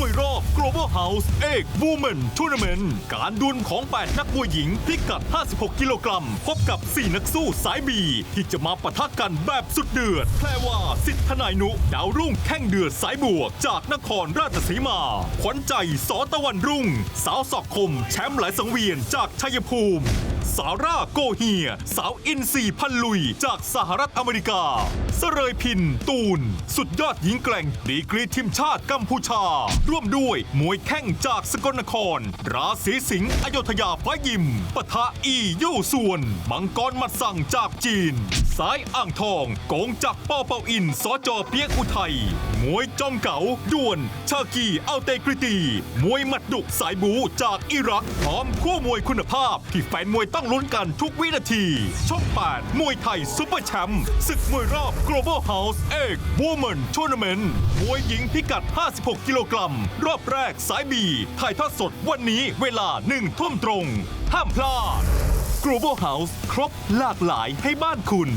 มวยรอบ Global House เอก Women Tournament การดวลของ 8 นักมวยหญิงพิกัด 56 กิโลกรัม พบกับ 4 นักสู้สายบี ที่จะมาปะทะกันแบบสุดเดือด แพรว่าสิทธนายนุ ดาวรุ่งแข้งเดือดสายบวก จากนครราชสีมา ขวัญใจสอตะวันรุ่ง สาวศอกคม แชมป์หลายสังเวียนจากชัยภูมิ สาร่าโกเฮีย สาวอินซีพันลุย จากสหรัฐอเมริกาเสรยพิน ตูน สุดยอดหญิงแกร่งดีกรีทีมชาติกัมพูชาร่วมด้วยมวยแข้งจากสกลนคร ราศีสิงห์อโยธยาฟ้ายิมปะทะอียู่ส่วน มังกรมัดสั่งจากจีน สายอ่างทองโกงจากป้อเปาอินสจเปียกอุทัยมวยจอมเก๋าด่วน ชากีเอัลเตกริตี มวยหมัดดุสายบูจากอิรัก พร้อมคู่มวยคุณภาพ ที่แฟนมวยต้องลุ้นกันทุกวินาที ช่อง 8 มวยไทยซุปเปอร์แชมป์ศึกมวยรอบ Global House เอก Women Tournament มวยหญิงพิกัด 56 กิโลกรัม รอบแรกสายบีถ่ายทอดสดวันนี้เวลาหนึ่งทุ่มตรง ห้ามพลาด Global House ครบหลากหลายให้บ้านคุณ